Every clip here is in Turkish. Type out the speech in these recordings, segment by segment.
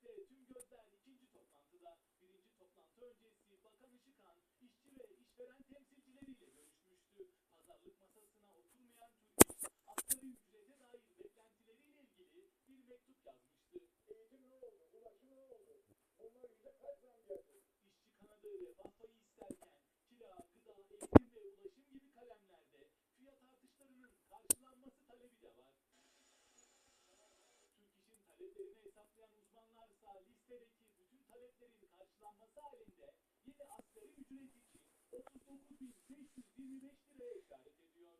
Ücrette tüm gözler ikinci toplantıda. Birinci toplantı öncesi Bakan Işıkhan işçi ve işveren temsilcileriyle görüşmüştü. Pazarlık masasına oturmayan Türk İş, asgari ücrete dair beklentileriyle ilgili bir mektup yazmıştı. Eğitim ne oldu? Ulaşım ne oldu? Bunlar yüzde kaç zam geldi? İşçi kanadı refah payı isterken kira, gıda, eğitim ve ulaşım gibi kalemlerde fiyat artışlarının karşılanması talebi de var. Türk İş'in taleplerini hesaplayan uzmanlarsa listedeki bütün taleplerin karşılanması halinde yeni asgari ücret için 39.525 liraya işaret ediyor.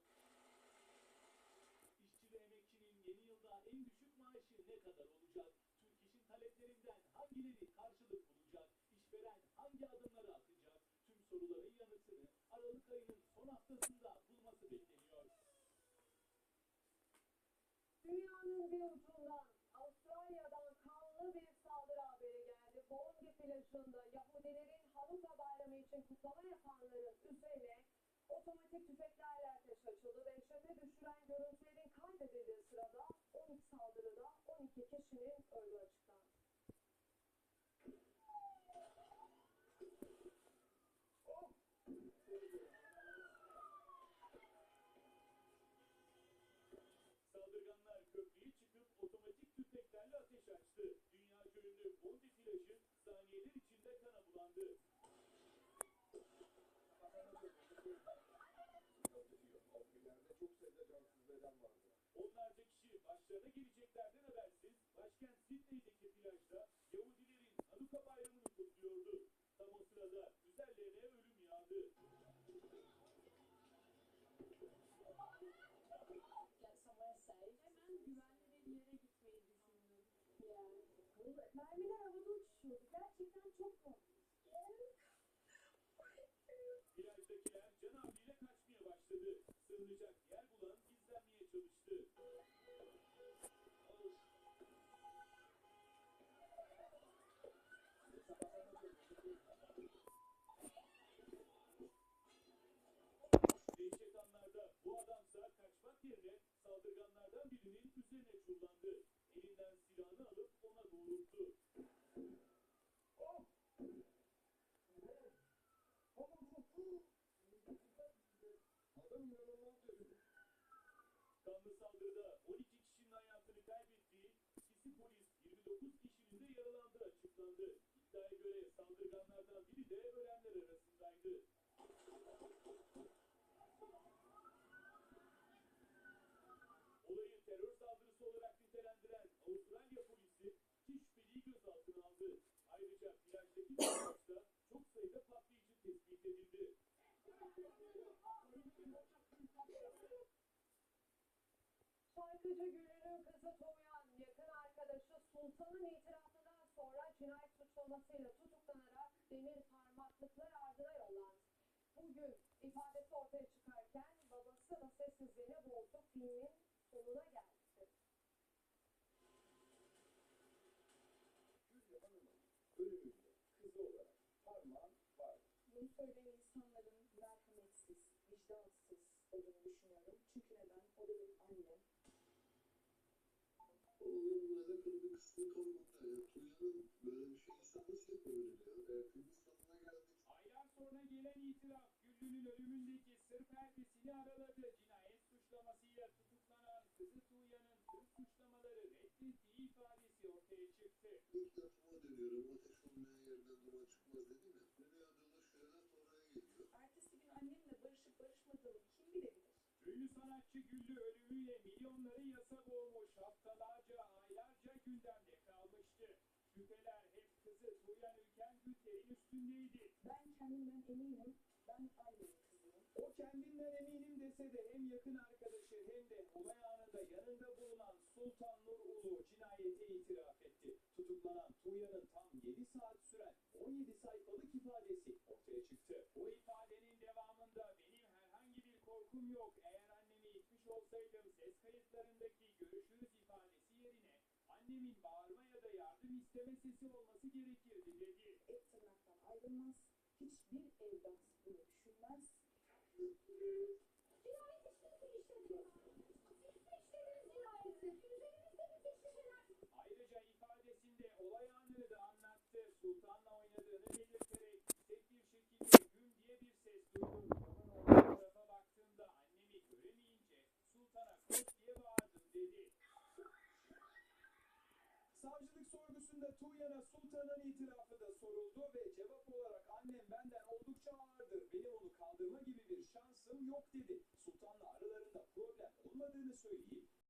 İşçi ve emekçinin yeni yılda en düşük maaşı ne kadar olacak? Türk İş'in taleplerinden hangileri karşılık bulacak? İşveren hangi adımları atacak? Tüm soruların yanıtını Aralık ayının son haftasında bulması bekleniyor. Dünyanın bir ucundan Avustralya'dan kanlı bir saldırı haberi geldi. Bondi plajında Yahudilerin Hanuka bayramı için kutlama yapanların üzerine otomatik tüfeklerle ateş açıldı. Dehşete düşüren görüntülerin kaydedildiği sırada 12 saldırıda 12 kişinin öldüğü açıklandı. Saldırganlar köprüye çıkıp otomatik tüfeklerle ateş açtı. Dünya ünlü Bondi plajı saniyeler içinde kana bulandı. Onlarca kişi başlarına geleceklerden habersiz başkent Sydney'deki plajda Yahudilerin Hanuka bayramını kutluyordu. Tam o sırada üzerlerine ölüm yağdı. Get somewhere safe. Hemen güvenli bir yere gitmeyi düşündüm. Yani mermiler havada uçuşuyordu. Gerçekten çok korkunç. Yerine saldırganlardan birinin üzerine çullandı. Elinden silahını alıp ona doğrulttu. Adam inanılmaz dedi. Kanlı saldırıda 12 kişinin hayatını kaybettiği, ikisi polis, 29 kişinin de yaralandığı açıklandı. İddiaya göre saldırganlardan Şarkıcı Gül'ün kızı Tuğyan, yakın arkadaşı Sultan'ın itirafından sonra cinayet suçlamasıyla tutuklanarak demir parmaklıklar ardına yollandı. Bugün ifadesi ortaya çıkarken babası da sessizliğini bozdu, filmin sonuna geldi. Gül Hanım'ın ölümünde kızı olarak parmağın var. Söyleyen insanların merhametsiz, vicdansız olduğunu düşünüyorum. Çünkü neden? O benim annem. Onun burada bir kısmı kalmadı. Yani Tuğya'nın böyle bir şey insan nasıl yapabilir ya? Filmin sonuna geldik. Aylar sonra gelen itiraf Güllü'nün ölümündeki sır perdesini araladı. Cinayet suçlamasıyla tutuklanan kızı Ünlü sanatçı Güllü ölümüyle milyonları yasa boğmuş haftalarca aylarca gündemde kalmıştı. Şüpheler hep kızı Tuğyan Ülken Gülter'in üstündeydi. Ben kendimden eminim. Ben annemin kızıyım. O kendinden eminim dese de hem yakın arkadaşı hem de olay anında yanında bulunan Sultan Nur Ulu cinayete itiraf etti. Tutuklanan Tuğya'nın tam 7 saat korkum yok. Eğer annemi itmiş olsaydım ses kayıtlarındaki görüşürüz ifadesi yerine annemin bağırma ya da yardım isteme sesi olması gerekirdi dedi. Et tırnaktan ayrılmaz. Hiçbir evlat bunu düşünmez. Sorgusunda Tuğyan'a Sultan'ın itirafı da soruldu ve cevap olarak annem benden oldukça ağırdır. Benim onu kaldırma gibi bir şansım yok dedi. Sultan'la aralarında problem olmadığını söyleyip